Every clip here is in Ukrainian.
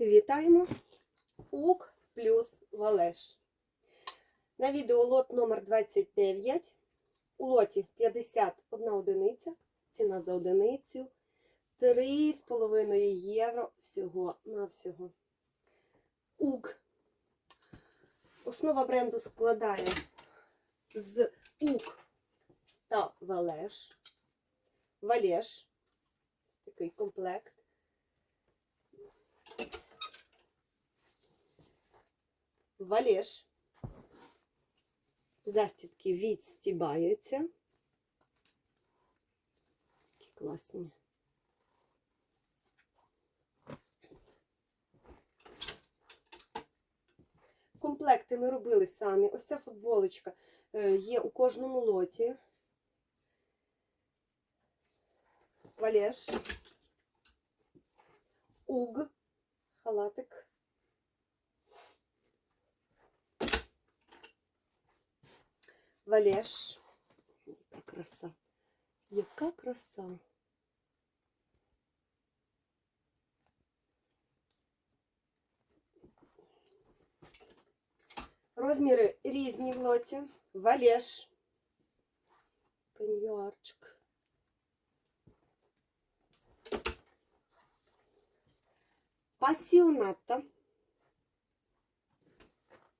Вітаємо! УК плюс Валеш. На відео лот номер 29. У лоті 51 одиниця. Ціна за одиницю 3,5 євро всього на всього. УК. Основа бренду складає з УК та Валеш. Валеш. Такий комплект. Валеш. Застібки відстібаються. Такі класні. Комплекти ми робили самі. Ось ця футболочка е, є у кожному лоті. Валеш. Уг. Халатик. Валеш. Яка краса. Яка краса. Розміри різні в лоті. Валеш. Пеньюарчик. Пасіоната.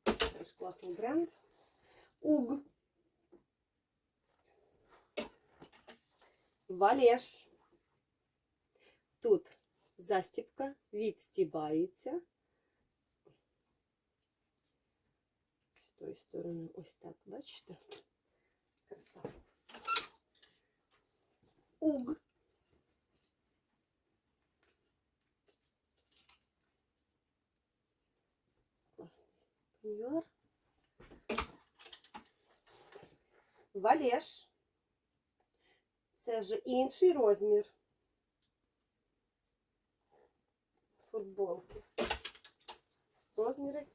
Теж класний бренд. Уг. Валеш. Тут застібка відстібається. З тої сторони ось так, бачите? Краса. Уг. Класний пеньюар. Валеш. Це вже інший розмір футболки. Розміри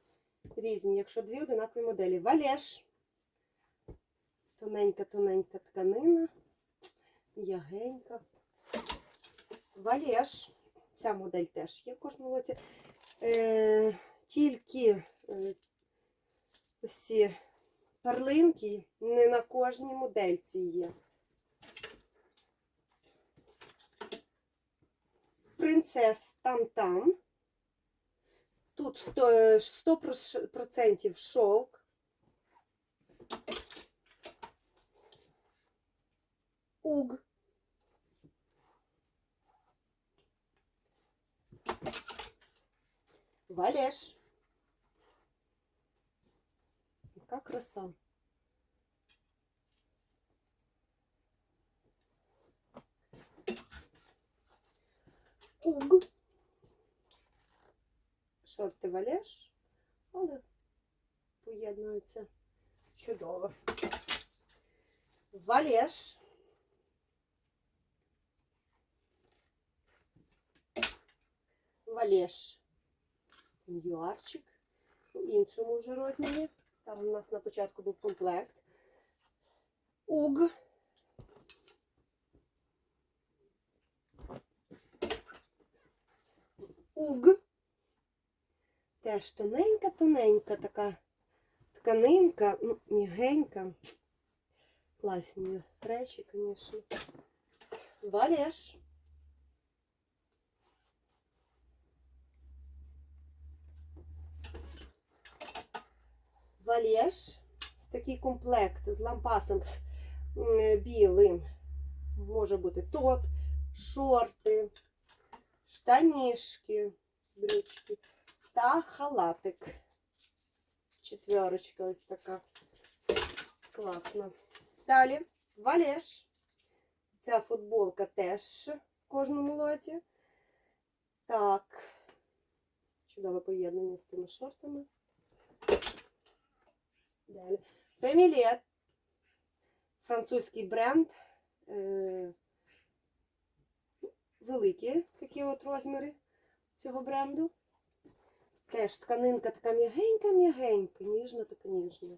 різні, якщо дві одинакові моделі. Валеш. Тоненька-тоненька тканина. М'ягенька. Валеш. Ця модель теж є в кожному лоті. Е, тільки е, ці перлинки не на кожній модельці є. Принцес там-там. Тут 100%, 100% шовк. Уг. Валеш. Яка краса. Уг. Шорти валеш, але поєднуються чудово. Валеш. Валеш. Юарчик. У іншому вже розмірі. Там у нас на початку був комплект. Уг. Теж тоненька-тоненька така тканинка, ну, мігенька. Класні речі, звісно. Валеш. Ось такий комплект з лампасом білим. Може бути топ, шорти, штанішки, брючки та халатик. Четверочка ось така. Класна. Далі валеш. Ця футболка теж в кожному лоті. Так. Чудове поєднання з цими шортами. Далі. Фемілет. Французький бренд. Е, Великі такі от розміри цього бренду. Теж тканинка така м'ягенька-м'ягенька, ніжна така ніжна.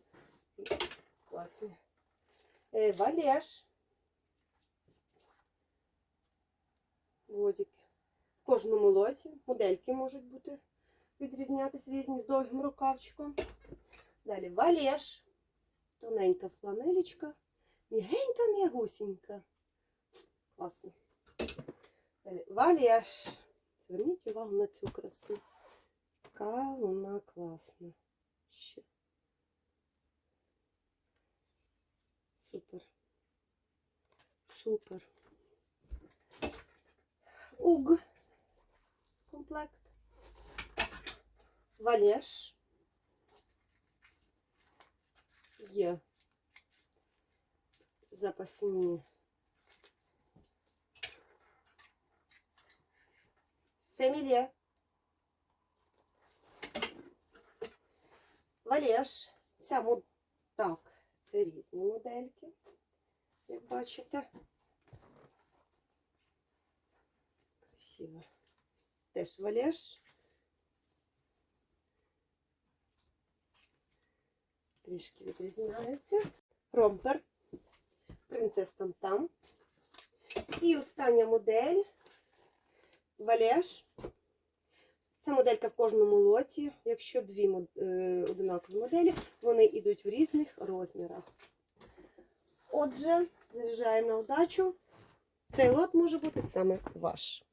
Класна. Е, Валеш. Водик. В кожному лоті модельки можуть бути відрізнятися різні з довгим рукавчиком. Далі валєш, тоненька фланелечка, мігенька м'ягусінька. Класно. Далі. Зверніть увагу на цю красу. Яка вона класна. Ще. Супер. Супер. Уг. Комплект. Валєш. Є. Запасні. Фемілія. Валєш. Ця мод... Так, це різні модельки, як бачите. Красиво. Теж валєш. Трішки відрізняється. Ромпер. Принцес там там. І остання модель. Валєш. Ця моделька в кожному лоті. Якщо дві е, одинакові моделі, вони йдуть в різних розмірах. Отже, заряджаємо на удачу. Цей лот може бути саме ваш.